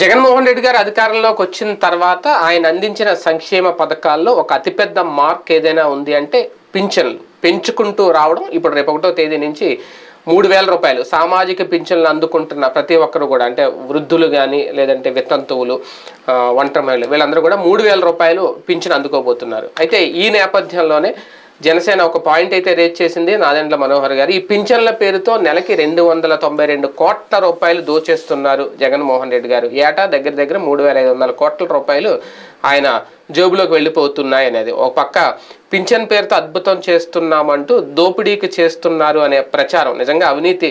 జగన్మోహన్ రెడ్డి గారు అధికారంలోకి వచ్చిన తర్వాత ఆయన అందించిన సంక్షేమ పథకాల్లో ఒక అతిపెద్ద మార్క్ ఏదైనా ఉంది అంటే పింఛన్లు. పెంచుకుంటూ రావడం ఇప్పుడు రేపు ఒకటో తేదీ నుంచి మూడు వేల రూపాయలు సామాజిక పింఛన్లు అందుకుంటున్న ప్రతి ఒక్కరు కూడా అంటే వృద్ధులు కానీ లేదంటే వితంతువులు ఒంటరి మహిళలు వీళ్ళందరూ కూడా మూడు వేల రూపాయలు పింఛన్ అందుకోబోతున్నారు. అయితే ఈ నేపథ్యంలోనే జనసేన ఒక పాయింట్ అయితే రేజ్ చేసింది నాదెండ్ల మనోహర్ గారు. ఈ పింఛన్ల పేరుతో నెలకి రెండు వందల తొంభై రెండు కోట్ల రూపాయలు దోచేస్తున్నారు జగన్మోహన్ రెడ్డి గారు. ఏటా దగ్గర దగ్గర మూడు వేల ఐదు వందల కోట్ల రూపాయలు ఆయన జేబులోకి వెళ్ళిపోతున్నాయి అనేది. ఒక పక్క పింఛన్ పేరుతో అద్భుతం చేస్తున్నామంటూ దోపిడీకి చేస్తున్నారు అనే ప్రచారం. నిజంగా అవినీతి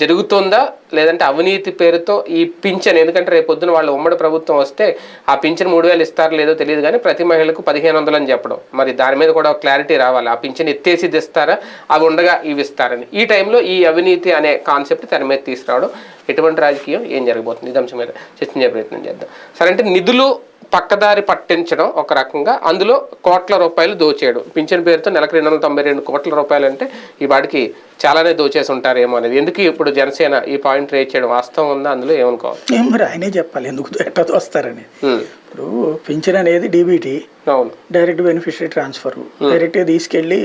జరుగుతుందా? లేదంటే అవినీతి పేరుతో ఈ పింఛన్ ఎందుకంటే రేపు పొద్దున వాళ్ళ ఉమ్మడి ప్రభుత్వం వస్తే ఆ పింఛన్ మూడు వేలు ఇస్తారో లేదో తెలియదు కానీ ప్రతి మహిళకు పదిహేను వందలు అని చెప్పడం. మరి దాని మీద కూడా క్లారిటీ రావాలి. ఆ పింఛన్ ఎత్తేసి ఇస్తారా అవి ఉండగా ఇవి ఇస్తారని. ఈ టైంలో ఈ అవినీతి అనే కాన్సెప్ట్ తెర మీద తీసుకురావడం ఎటువంటి రాజకీయం ఏం జరగబోతుంది? ఇది అంశం మీద చర్చించే ప్రయత్నం చేద్దాం. సరే అంటే నిధులు పక్కదారి పట్టించడం ఒక రకంగా అందులో కోట్ల రూపాయలు దోచేయడం. పింఛన్ పేరుతో నెలకు రెండు వందల తొంభై రెండు కోట్ల రూపాయలు అంటే ఈ వాడికి చాలానే దోచేసి ఉంటారేమో అనేది. ఎందుకు ఇప్పుడు జనసేన ఈ పాయింట్ రేట్ చేయడం వాస్తవం ఉందా? అందులో ఏమనుకోవాలి? ఏం మరి ఆయనే చెప్పాలి. ఎందుకు ఎట్లా వస్తారని ఉమ్, ఇప్పుడు పింఛన్ అనేది డీబీటీ అవును. Direct beneficiary transfer. డైరెక్ట్గా తీసుకెళ్ళి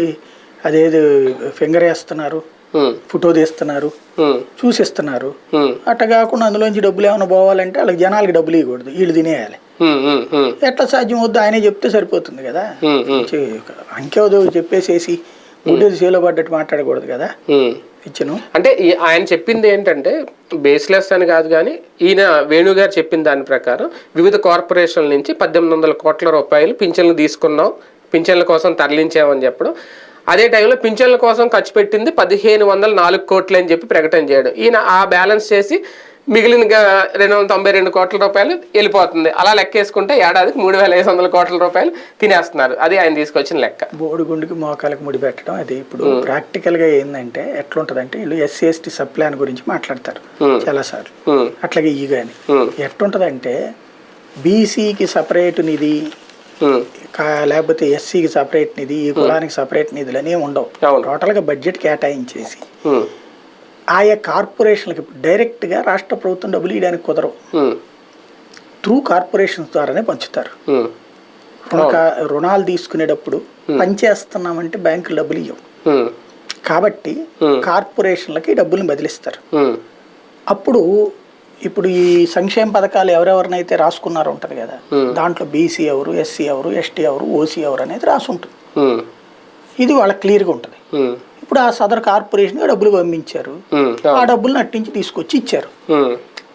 అదేది ఫింగర్ వేస్తున్నారు ఫోటో తీస్తున్నారు చూసిస్తున్నారు. అట్ట కాకుండా అందులోంచి డబ్బులు ఏమైనా పోవాలంటే వాళ్ళకి జనాలకి డబ్బులు ఇవ్వకూడదు. వీళ్ళు తినేయాలి. ఎట్లా సాధ్యం వద్దు? ఆయనే చెప్తే సరిపోతుంది కదా? అంకెవదో చెప్పేసేసి గుడ్డేది చేలో పడ్డట్టు మాట్లాడకూడదు కదా. ఇచ్చను. అంటే ఆయన చెప్పింది ఏంటంటే బేస్లెస్ అని కాదు కానీ ఈయన వేణు గారు చెప్పిన దాని ప్రకారం వివిధ కార్పొరేషన్ల నుంచి పద్దెనిమిది వందల కోట్ల రూపాయలు పింఛన్లు తీసుకున్నాం పింఛన్ల కోసం తరలించామని చెప్పడం. అదే టైంలో పింఛన్ల కోసం ఖర్చు పెట్టింది పదిహేను వందల నాలుగు కోట్లు అని చెప్పి ప్రకటన చేయడం. ఈయన ఆ బ్యాలెన్స్ చేసి మిగిలిన రెండు వందల తొంభై రెండు కోట్ల రూపాయలు వెళ్ళిపోతుంది. అలా లెక్కేసుకుంటే ఏడాదికి మూడు వేల ఐదు వందల కోట్ల రూపాయలు తినేస్తున్నారు. అది ఆయన తీసుకొచ్చిన లెక్క. బోడిగుండుకి మోకాలకు ముడి పెట్టడం అది ఇప్పుడు ప్రాక్టికల్గా ఏంటంటే ఎట్లుంటదంటే వీళ్ళు ఎస్సీ ఎస్టీ సబ్ ప్లాన్ గురించి మాట్లాడతారు చాలా సార్లు అట్లాగే ఈ కానీ. ఎట్లుంటదంటే బీసీకి సపరేట్ నిధి లేకపోతే ఎస్సీకి సపరేట్ నిధి ఈ కులానికి సపరేట్ నిధులు అనేవి ఉండవు. అవును. టోటల్గా బడ్జెట్ కేటాయించేసి ఆయా కార్పొరేషన్లకు డైరెక్ట్గా రాష్ట్ర ప్రభుత్వం డబ్బులు ఇవ్వడానికి కుదరవు. త్రూ కార్పొరేషన్స్ ద్వారానే పంచుతారు. రుణాలు తీసుకునేటప్పుడు పనిచేస్తున్నామంటే బ్యాంకులు డబ్బులు ఇవ్వవు ఉమ్, కాబట్టి. కార్పొరేషన్లకి డబ్బుల్ని బదిలిస్తారు. అప్పుడు ఇప్పుడు ఈ సంక్షేమ పథకాలు ఎవరెవరినైతే రాసుకున్నారో ఉంటుంది కదా. దాంట్లో బీసీ ఎవరు ఎస్సీ ఎవరు ఎస్టీ ఎవరు ఓసీ ఎవరు అనేది రాసి ఉంటుంది ఇది వాళ్ళకి క్లియర్గా ఉంటుంది. ఇప్పుడు ఆ సదర్ కార్పొరేషన్గా డబ్బులు పంపించారు. ఆ డబ్బులు నట్టించి తీసుకొచ్చి ఇచ్చారు.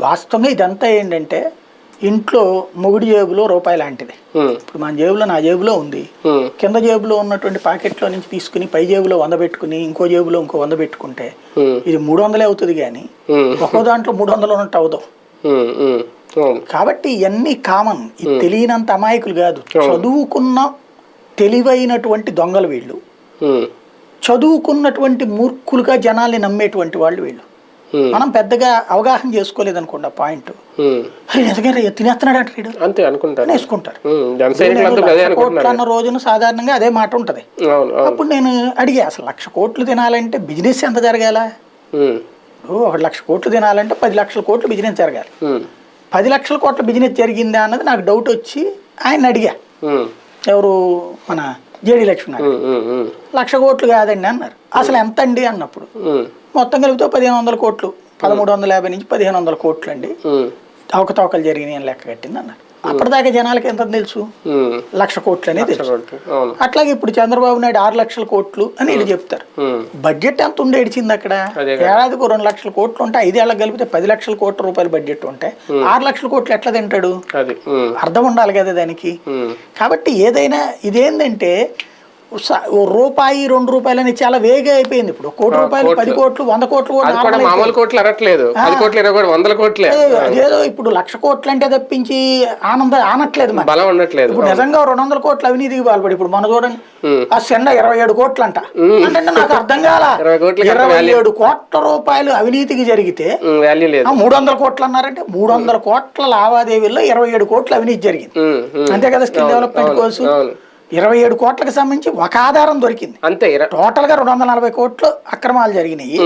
వాస్తవంగా ఇదంతా ఏంటంటే ఇంట్లో మొగుడి జేబులో రూపాయి లాంటిది. ఇప్పుడు మన జేబులో నా జేబులో ఉంది. కింద జేబులో ఉన్నటువంటి పాకెట్లో నుంచి తీసుకుని పై జేబులో వంద పెట్టుకుని ఇంకో జేబులో ఇంకో వంద పెట్టుకుంటే ఇది మూడు వందలే అవుతుంది కానీ ఒక్కో దాంట్లో మూడు వందలు ఉన్నట్టు అవుదాం. కాబట్టి ఇవన్నీ కామన్. ఇది తెలియనంత అమాయకులు కాదు. చదువుకున్న తెలివైనటువంటి దొంగలు వీళ్ళు. చదువుకున్నటువంటి మూర్ఖులుగా జనాల్ని నమ్మేటువంటి వాళ్ళు వీళ్ళు. మనం పెద్దగా అవగాహన చేసుకోలేదనుకోండి ఆ పాయింట్. నిజంగా తినేస్తున్నాడు అంటే వీడు? అంతే అనుకుంటారు. వేసుకుంటారు అన్న రోజున సాధారణంగా అదే మాట ఉంటది. అప్పుడు నేను అడిగా అసలు లక్ష కోట్లు తినాలంటే బిజినెస్ ఎంత జరగాల? ఒక లక్ష కోట్లు తినాలంటే పది లక్షల కోట్లు బిజినెస్ జరగాలి. పది లక్షల కోట్ల బిజినెస్ జరిగిందా అన్నది నాకు డౌట్ వచ్చి ఆయన అడిగా. ఎవరు? మన జేడి ఉమ్, లక్ష కోట్లు కాదండి అన్నారు. అసలు ఎంత అండి అన్నప్పుడు మొత్తం కలిపితే పదిహేను వందల కోట్లు. పదమూడు వందల యాభై నుంచి పదిహేను వందల కోట్లు అండి అవకతవకలు జరిగినాయి అని లెక్క కట్టింది అన్నారు. అప్పటిదాకా జనాలకి ఎంత తెలుసు. లక్ష కోట్లు అనేది తెలుసు. అట్లాగే ఇప్పుడు చంద్రబాబు నాయుడు ఆరు లక్షల కోట్లు అని వీళ్ళు చెప్తారు. బడ్జెట్ ఎంత ఉండే ఇడిచింది అక్కడ? ఏడాదికి రెండు లక్షల కోట్లు ఉంటే ఐదేళ్ళకి కలిపితే పది లక్షల కోట్ల రూపాయల బడ్జెట్ ఉంటే ఆరు లక్షల కోట్లు ఎట్లా తింటాడు? అర్థం ఉండాలి కదా దానికి. కాబట్టి ఏదైనా ఇదేంటంటే ఓ రూపాయి రెండు రూపాయలు అనేది చాలా వేగా అయిపోయింది ఇప్పుడు. కోటి రూపాయలు పది కోట్లు వంద కోట్లు కూడా మామూలు కోట్లు పది కోట్లు ఇరవై కోట్లు వందల కోట్లే. అయిపోయింది. అదేదో ఇప్పుడు లక్ష కోట్లు అంటే తప్పించి ఆనందం ఆనట్లేదు మరి. బలం ఉండట్లేదు. ఇప్పుడు నిజంగా రెండు వందల కోట్లు అవినీతికి పాల్పడి ఇప్పుడు మన చూడండి. ఆ సెండ ఇరవై ఏడు కోట్లు అంట అంటే నాకు అర్థం కాల. ఇరవై ఏడు కోట్ల రూపాయలు అవినీతికి జరిగితే మూడు వందల కోట్లు అన్నారంటే మూడు వందల కోట్ల లావాదేవీల్లో ఇరవై ఏడు కోట్లు అవినీతి జరిగింది. అంతే కదా స్కిల్ డెవలప్మెంట్ కోర్సు? అవును. ఇరవై ఏడు కోట్లకు సంబంధించి ఒక ఆధారం దొరికింది. అంతే టోటల్గా రెండు వందల నలభై కోట్లు అక్రమాలు జరిగినాయి.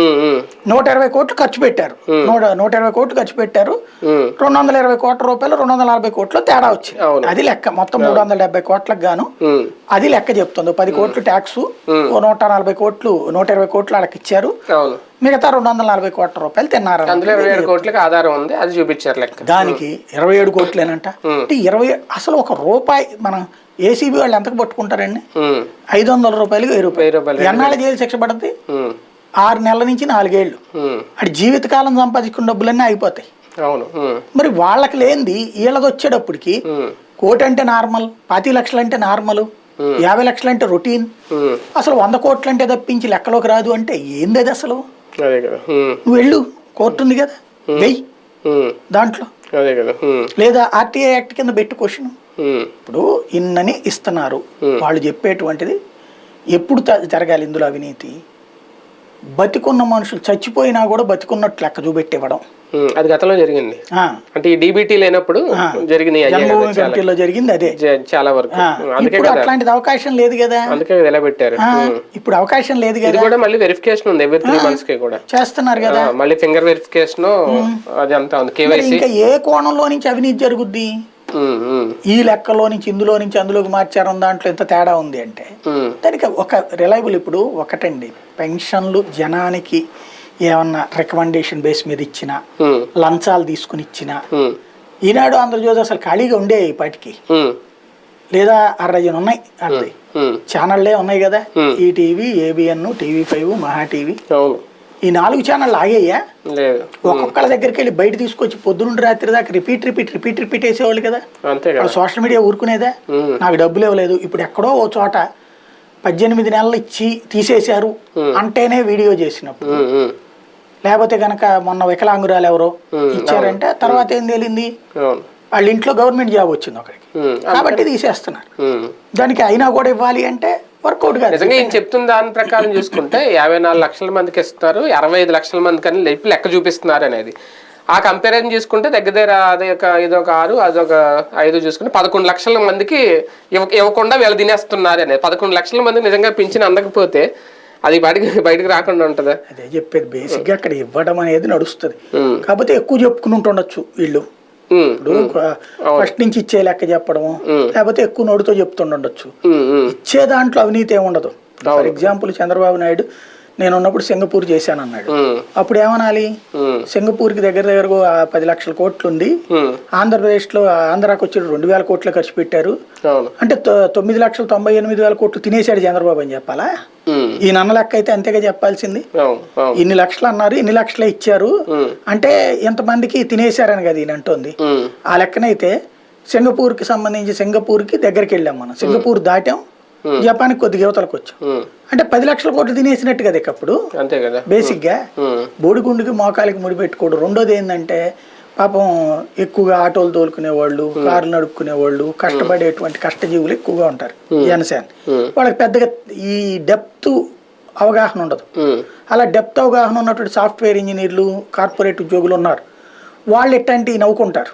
నూట ఇరవై కోట్లు ఖర్చు పెట్టారు. నూట నూట ఇరవై కోట్లు ఖర్చు పెట్టారు. రెండు వందల ఇరవై కోట్ల రూపాయలు రెండు వందల నలభై కోట్లు తేడా వచ్చింది. అది లెక్క. మొత్తం మూడు వందల డెబ్బై కోట్లకు గాను అది లెక్క చెప్తుంది. పది కోట్లు ట్యాక్స్ నూట నలభై కోట్లు నూట ఇరవై కోట్లు వాళ్ళకి ఇచ్చారు. మిగతా రెండు వందల నలభై కోట్ల రూపాయలు తిన్నారు అందులో ఇరవై ఏడు కోట్లకి ఆధారం ఉంది అది చూపించారు లెక్క. దానికి ఇరవై ఏడు కోట్లేనంట. అంటే ఇరవై అసలు ఒక రూపాయి మనం ఏసీబీ వాళ్ళు ఎంతకు పట్టుకుంటారండి? ఐదు వందల రూపాయలకి వెయ్యి రూపాయలు. రూపాయలు ఎన్నాళ్ళు జైలు శిక్ష పడుతుంది ఆరు నెలల నుంచి నాలుగేళ్ళు ఉమ్, అటు జీవితకాలం సంపాదించుకున్న డబ్బులన్నీ అయిపోతాయి అవును మరి వాళ్ళకి లేనిది వీళ్ళది వచ్చేటప్పటికి కోటి అంటే నార్మల్ పాతి లక్షలు అంటే నార్మల్ యాభై లక్షలు అంటే రొటీన్ అసలు వంద కోట్లు అంటే తప్పించి లెక్కలోకి రాదు అంటే ఏంది అది అసలు? అదే కదా. నువ్వు వెళ్ళు. కోర్టు ఉంది కదా. వెయ్యి. దాంట్లో. అదే కదా. లేదా ఆర్టీఐ యాక్ట్ కింద పెట్టి క్వశ్చన్. ఇప్పుడు ఇన్నని ఇస్తున్నారు. వాళ్ళు చెప్పేటువంటిది ఎప్పుడు జరగాలి ఇందులో అవినీతి. బతికున్న మనుషులు చచ్చిపోయినా కూడా బతికున్నట్లు లెక్క చూపెట్టివ్వడం అది గతంలో జరిగింది. అంటే ఈ డీబీటీ లేనప్పుడు జన్మభూమి చాలా. కమిటీలో జరిగింది అదే. చాలా వరకు. ఇప్పుడు అట్లాంటిది అవకాశం లేదు కదా. అందుకే ఎలా పెట్టారు. ఇప్పుడు అవకాశం లేదు కదా. కూడా మళ్ళీ వెరిఫికేషన్ ఉంది ఎవరి త్రీ మంత్స్కి కూడా. చేస్తున్నారు కదా. మళ్ళీ ఫింగర్ వెరిఫికేషన్ అది అంతా ఉంది. కేవైసీ ఇంకా ఏ కోణంలో నుంచి అవినీతి జరుగుద్ది? ఈ లెక్కలో నుంచి ఇందులో నుంచి అందులోకి మార్చారు దాంట్లో ఎంత తేడా ఉంది అంటే దానికి ఒక రిలయబుల్ ఇప్పుడు ఒకటండి. పెన్షన్లు జనానికి ఏమన్నా రికమెండేషన్ బేస్ మీద ఇచ్చినా లంచాలు తీసుకుని ఇచ్చినా ఈనాడు ఆంధ్రజ్యోతి అసలు ఖాళీగా ఉండే ఇప్పటికి. లేదా అరజన్ ఉన్నాయి అది ఛానళ్ళే ఉన్నాయి కదా. ETV ABN TV five Maha TV. ఈ నాలుగు ఛానళ్ళు ఆగేయ్యా? ఒక్కొక్కళ్ళ దగ్గరికి వెళ్ళి బయట తీసుకొచ్చి పొద్దునుండి రాత్రి దాకా రిపీట్ రిపీట్ రిపీట్ రిపీట్ వేసేవాళ్ళు కదా? సోషల్ మీడియా ఊరుకునేదా. నాకు డబ్బులు ఇవ్వలేదు. ఇప్పుడు ఎక్కడో ఓ చోట పద్దెనిమిది నెలలు ఇచ్చి తీసేశారు అంటేనే వీడియో చేసినప్పుడు. లేకపోతే కనుక మొన్న వికలాంగురాలు ఎవరో ఇచ్చారంటే తర్వాత ఏం తేలింది? వాళ్ళ ఇంట్లో గవర్నమెంట్ జాబ్ వచ్చింది ఒకరికి. కాబట్టి తీసేస్తున్నారు. దానికి అయినా కూడా ఇవ్వాలి అంటే వర్కౌట్ కాదు నిజంగా ఈయన చెప్తున్న దాని ప్రకారం చూసుకుంటే యాభై నాలుగు లక్షల మందికి ఇస్తున్నారు అరవై ఐదు లక్షల మందికి అని లేపి లెక్క చూపిస్తున్నారు అనేది. ఆ కంపారిజన్ చూసుకుంటే దగ్గర దగ్గర అది ఒక ఇది ఒక ఆరు అదొక ఐదు చూసుకుంటే పదకొండు లక్షల మందికి ఇవ్వ ఇవ్వకుండా వీళ్ళు తినేస్తున్నారు అనేది. పదకొండు లక్షల మందికి నిజంగా పింఛన్ అందకపోతే అది బయటికి బయటికి రాకుండా ఉంటుందా? అదే చెప్పేది బేసిక్గా అక్కడ ఇవ్వడం అనేది నడుస్తుంది. కాకపోతే ఎక్కువ చెప్పుకుని ఉంటుండొచ్చు వీళ్ళు. ఇప్పుడు ఫస్ట్ నుంచి ఇచ్చే లెక్క చెప్పడం లేకపోతే ఎక్కువ నోటితో చెప్తుండొచ్చు. ఇచ్చే దాంట్లో అవినీతి ఏమి ఉండదు ఫర్ ఎగ్జాంపుల్ చంద్రబాబు నాయుడు నేను ఉన్నప్పుడు సింగపూర్ చేశాను అన్నాడు. అప్పుడు ఏమనాలి? ఉమ్, సింగపూర్కి దగ్గర దగ్గర పది లక్షల కోట్లు ఉంది ఉమ్, ఆంధ్రప్రదేశ్లో ఆంధ్రాకి వచ్చి రెండు వేల కోట్లు ఖర్చు పెట్టారు. అంటే తొమ్మిది లక్షల తొంభై ఎనిమిది వేల కోట్లు తినేశాడు చంద్రబాబు అని చెప్పాలా? ఈ నన్న లెక్క అయితే అంతేగా చెప్పాల్సింది. ఇన్ని లక్షలు అన్నారు ఇన్ని లక్షలే ఇచ్చారు. అంటే ఇంతమందికి తినేశారని కదా ఈయన అంటోంది. ఆ లెక్కనైతే సింగపూర్కి సంబంధించి సింగపూర్కి దగ్గరికి వెళ్ళాం మనం. సింగపూర్ దాటాం. జపాన్కి కొద్దిగా యువతలకు వచ్చాం ఉమ్, అంటే పది లక్షల కోట్లు తినేసినట్టు కదా ఇకప్పుడు. అంతే కదా. బేసిక్గా ఉమ్, బోడిగుండుకి మోకాలికి ముడిపెట్టుకోడు రెండోది ఏంటంటే పాపం ఎక్కువగా ఆటోలు తోలుకునే వాళ్ళు కార్లు నడుపుకునే వాళ్ళు కష్టపడేటువంటి కష్టజీవులు ఎక్కువగా ఉంటారు జనసేన వాళ్ళకి పెద్దగా ఈ డెప్త్ అవగాహన ఉండదు. అలా డెప్త్ అవగాహన ఉన్నటువంటి సాఫ్ట్వేర్ ఇంజనీర్లు కార్పొరేట్ ఉద్యోగులు ఉన్నారు. వాళ్ళు ఎట్టంటి నవ్వుకుంటారు.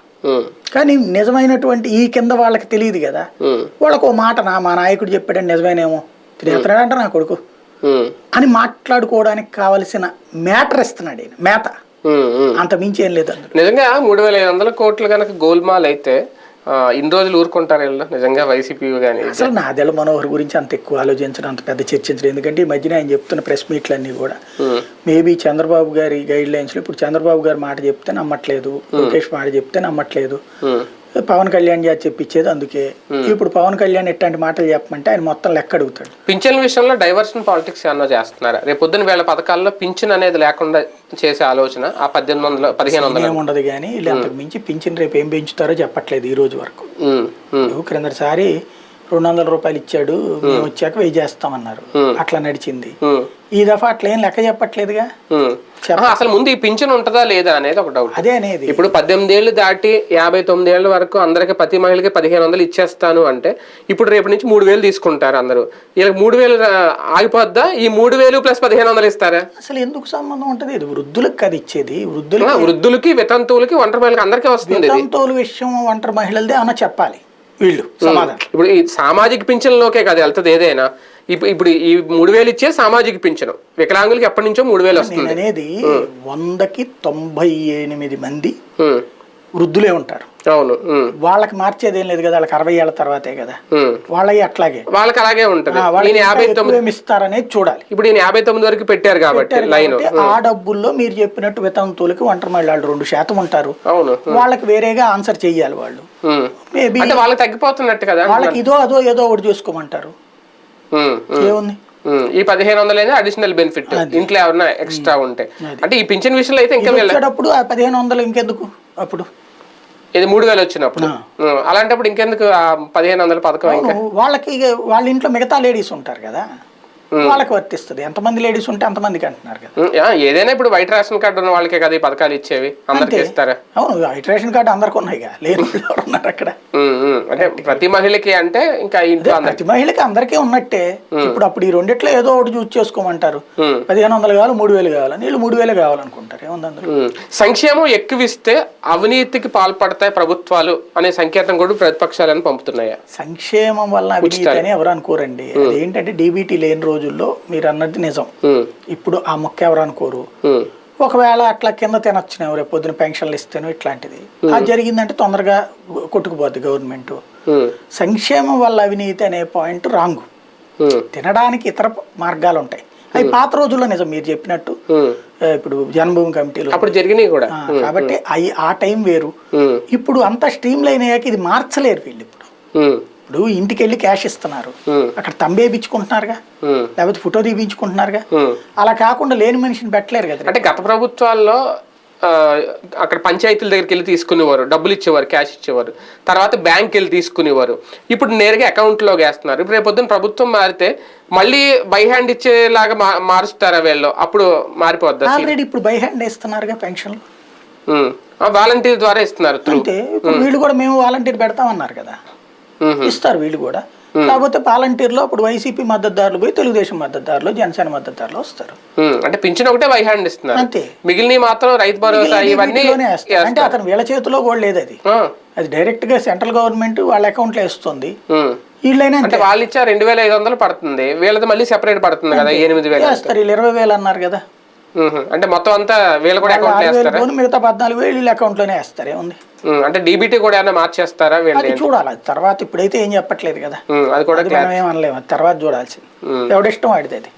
కానీ నిజమైనటువంటి ఈ కింద వాళ్ళకి తెలియదు కదా. వాళ్ళకు ఓ మాట నా మా నాయకుడు చెప్పాడని నిజమేనేమో తినేస్తున్నాడంట నా కొడుకు. అని మాట్లాడుకోవడానికి కావలసిన మ్యాటర్ ఇస్తున్నాడు ఈయన. మేత. అంత మించి ఏం లేదు నిజంగా మూడు వేల ఐదు వందల కోట్లు కనుక గోల్మాల్ అయితే ఇన్ని రోజులు ఊరుకుంటారు వీళ్ళు. నిజంగా వైసీపీ కానీ అసలు నాదెల మనోహర్ గురించి అంత ఎక్కువ ఆలోచించడం అంత పెద్ద చర్చించడం. ఎందుకంటే ఈ మధ్యన ఆయన చెప్తున్న ప్రెస్ మీట్లన్నీ కూడా మేబీ చంద్రబాబు గారి గైడ్ లైన్స్లో ఇప్పుడు చంద్రబాబు గారి మాట చెప్తే నమ్మట్లేదు లోకేష్ మాట చెప్తే నమ్మట్లేదు. పవన్ కళ్యాణ్ గారు చెప్పించేది అందుకే. ఇప్పుడు పవన్ కళ్యాణ్ ఎట్లాంటి మాటలు చెప్పమంటే ఆయన మొత్తం లెక్క అడుగుతాడు. పింఛన్ విషయంలో డైవర్షన్ పాలిటిక్స్ ఏమన్నా చేస్తున్నారా? రేపు పొద్దున వేళ పథకాల్లో పింఛన్ అనేది లేకుండా చేసే ఆలోచన ఆ పద్దెనిమిది వందల పదిహేను వందల. ఏముండదు కానీ వీళ్ళు మించి పింఛన్ రేపు ఏం పెంచుతారో చెప్పట్లేదు ఈ రోజు వరకు. క్రిందటిసారి రెండు వందల రూపాయలు ఇచ్చాడు మేము వచ్చాక వెయ్యి చేస్తామన్నారు. అట్లా నడిచింది. ఈ దఫా అట్లా ఏం లెక్క చెప్పట్లేదుగా? అసలు ముందు ఈ పింఛన్ ఉంటుందా లేదా అనేది ఒక డౌట్ అదే అనేది. ఇప్పుడు పద్దెనిమిది ఏళ్ళు దాటి యాభై తొమ్మిది ఏళ్ళ వరకు అందరికి ప్రతి మహిళకి పదిహేను వందలు ఇచ్చేస్తాను అంటే ఇప్పుడు రేపు నుంచి మూడు వేలు తీసుకుంటారు అందరూ. వీళ్ళకి మూడు వేలు ఆగిపోద్దా? ఈ మూడు వేలు ప్లస్ పదిహేను వందలు ఇస్తారా? అసలు ఎందుకు సంబంధం ఉంటది? ఇది వృద్ధులకు కదా ఇచ్చేది. ఆ, వృద్ధులకి వితంతువులకి ఒంటరి మహిళకి అందరికీ వస్తుంది వితంతువుల విషయం ఒంటరి మహిళలదే అన్న చెప్పాలి. వీళ్ళు సమాధానం. ఇప్పుడు ఈ సామాజిక పింఛన్లోకే కదా వెళ్తుంది ఏదైనా. ఇప్పుడు ఇప్పుడు ఈ మూడు వేలు ఇచ్చే సామాజిక పింఛను. వికలాంగులకి ఎప్పటి నుంచో మూడు వేలు వస్తుంది. అనేది వందకి తొంభై ఎనిమిది మంది వృద్ధులే ఉంటారు. అవును వాళ్ళకి మార్చేది ఏం లేదు కదా వాళ్ళకి అరవై ఏళ్ళ తర్వాతే కదా. ఉమ్. వాళ్ళవి అట్లాగే. వాళ్ళకి అలాగే ఉంటది. వాళ్ళకి యాభై తొమ్మిది ఇస్తారనేది చూడాలి. ఇప్పుడు యాభై తొమ్మిది వరకు పెట్టారు కాబట్టి లైన్. ఆ డబ్బుల్లో మీరు చెప్పినట్టు వితంతువులకి ఒంటరి మహిళలు రెండు శాతం ఉంటారు. అవును వాళ్ళకి వేరేగా ఆన్సర్ చెయ్యాలి వాళ్ళు. మేబీ వాళ్ళకి తగ్గిపోతున్నట్టు కదా వాళ్ళకి ఇదో అదో ఏదో ఒకటి చేసుకోమంటారు. ఏముంది? ఈ పదిహేను వందలు అడిషనల్ బెనిఫిట్ ఇంట్లో ఏమన్నా ఎక్స్ట్రా ఉంటే. అంటే ఈ పింఛన్ విషయంలో అయితే ఇంకా ఇది వెళ్ళ వచ్చేటప్పుడు ఆ పదిహేను వందలు ఇంకెందుకు? అప్పుడు. ఇది మూడు వేలు వచ్చినప్పుడు. అలాంటప్పుడు ఇంకెందుకు ఆ పదిహేను వందల పథకం వాళ్ళకి వాళ్ళ ఇంట్లో మిగతా లేడీస్ ఉంటారు కదా? వాళ్ళకి వర్తిస్తుంది. ఎంతమంది లేడీస్ ఉంటే అంతమందికి అంటున్నారు కదా. ఏదైనా ఇప్పుడు వైట్ రేషన్ కార్డు ఉన్న వాళ్ళకే కదా ఈ పథకాలు ఇచ్చేవి. అందరికి ఇస్తారా? అవును వైట్ రేషన్ కార్డు అందరికి ఉన్నాయిగా లేని ఉన్నారు అక్కడ. అంటే ప్రతి మహిళకి అంటే ఇంకా ప్రతి మహిళకి అందరికీ ఉన్నట్టే. ఇప్పుడు అప్పుడు ఈ రెండిట్లో ఏదో ఒకటి చూస్ చేసుకోమంటారు. పదిహేను వందలు కావాలి మూడు వేలు కావాలని. వీళ్ళు మూడు వేలు కావాలనుకుంటారు. ఏముంది అందులో. సంక్షేమం ఎక్కువిస్తే అవినీతికి పాల్పడతాయి ప్రభుత్వాలు అనే సంకేతం కూడా ప్రతిపక్షాలను పంపుతున్నాయా? సంక్షేమం వల్ల అవినీతి అని ఎవరు అనుకోరండి. అదేంటంటే డీబీటీ లేని రోజుల్లో మీరు అన్నది నిజం ఇప్పుడు ఆ మొక్క ఎవరు అనుకోరు ఒకవేళ అట్లా కింద తినొచ్చినావు రేపు పొద్దున పెన్షన్లు ఇస్తేనో ఇట్లాంటిది. అది జరిగిందంటే తొందరగా కొట్టుకుపోద్ది గవర్నమెంట్. సంక్షేమం వల్ల అవినీతి అనే పాయింట్ రాంగ్. తినడానికి ఇతర మార్గాలు ఉంటాయి. అవి పాత రోజుల్లో నిజం మీరు చెప్పినట్టు. ఇప్పుడు జన్మభూమి కమిటీలు. అప్పుడు జరిగినాయి కూడా. కాబట్టి అవి ఆ టైం వేరు. ఇప్పుడు అంతా స్ట్రీమ్ లైన్ అయ్యాక ఇది మార్చలేరు వీళ్ళు ఇప్పుడు. ఇప్పుడు ఇంటికి వెళ్ళి క్యాష్ ఇస్తున్నారు. అక్కడ తంబేపించుకుంటున్నారుగా ఉమ్, లేకపోతే ఫోటో తీపించుకుంటున్నారుగా. అలా కాకుండా లేని మనిషిని పెట్టలేరు కదా అంటే గత ప్రభుత్వాల్లో అక్కడ పంచాయతీల దగ్గరికి వెళ్ళి తీసుకునేవారు. డబ్బులు ఇచ్చేవారు క్యాష్ ఇచ్చేవారు. తర్వాత బ్యాంక్ వెళ్ళి తీసుకునేవారు. ఇప్పుడు నేరుగా అకౌంట్లో వేస్తున్నారు. ఇప్పుడు రేపు పొద్దున్న ప్రభుత్వం మారితే మళ్ళీ బై హ్యాండ్ ఇచ్చేలాగా మారుస్తారా వీళ్ళు? అప్పుడు మారిపోద్దా ఆల్రెడీ ఇప్పుడు బై హ్యాండ్ ఇస్తున్నారుగా పెన్షన్లు. వాలంటీర్ ద్వారా ఇస్తున్నారు అంటే వీళ్ళు కూడా మేము వాలంటీర్ పెడతామన్నారు కదా. ఇస్తారు వీళ్ళు కూడా. కాకపోతే వాలంటీర్లో అప్పుడు వైసీపీ మద్దతుదారులు పోయి తెలుగుదేశం మద్దతుదారులు జనసేన మద్దతుదారులు వస్తారు. అంటే పింఛన్ ఒకటే బై హ్యాండ్ ఇస్తున్నారు. అంతే. మిగిలినవి మాత్రం రైతు భరోసా ఇవన్నీ. అంటే అతను వీళ్ళ చేతిలో కూడా లేదు అది. అది డైరెక్ట్గా సెంట్రల్ గవర్నమెంట్ వాళ్ళ అకౌంట్లో వేస్తుంది. ఉమ్. వీళ్ళైనా అంటే వాళ్ళు ఇచ్చా రెండు వేల ఐదు వందలు పడుతుంది. వీళ్ళది మళ్ళీ సెపరేట్ పడుతుంది కదా ఎనిమిది వేలు వేస్తారు. వీళ్ళు ఇరవై వేలు అన్నారు కదా. అంటే మొత్తం అంతా వీళ్ళు కూడా అకౌంట్ మిగతా పద్నాలుగు వేలు వీళ్ళ అకౌంట్లోనే వేస్తారు. ఏముంది? అంటే డీబీటీ కూడా ఏమైనా మార్చేస్తారా వీళ్ళు అది చూడాలి. అది తర్వాత ఇప్పుడైతే ఏం చెప్పట్లేదు కదా. అది కూడా మనం ఏం అనలేము. అది తర్వాత చూడాల్సింది ఎవడిష్టం వాడిది అది.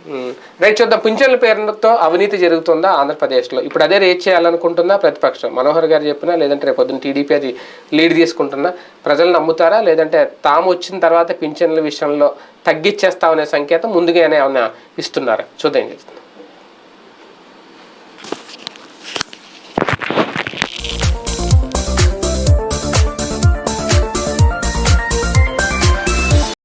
రైట్ చూద్దాం. పింఛన్ల పేరుతో అవినీతి జరుగుతుందా ఆంధ్రప్రదేశ్లో? ఇప్పుడు అదే రేట్ చేయాలనుకుంటుందా ప్రతిపక్షం. మనోహర్ గారు చెప్పినా లేదంటే రేపు పొద్దున్న టీడీపీ అది లీడ్ తీసుకుంటున్నా ప్రజలు నమ్ముతారా? లేదంటే తాము వచ్చిన తర్వాత పింఛన్ల విషయంలో తగ్గిచ్చేస్తామనే సంకేతం ముందుగానే ఏమైనా ఇస్తున్నారా? చూద్దాం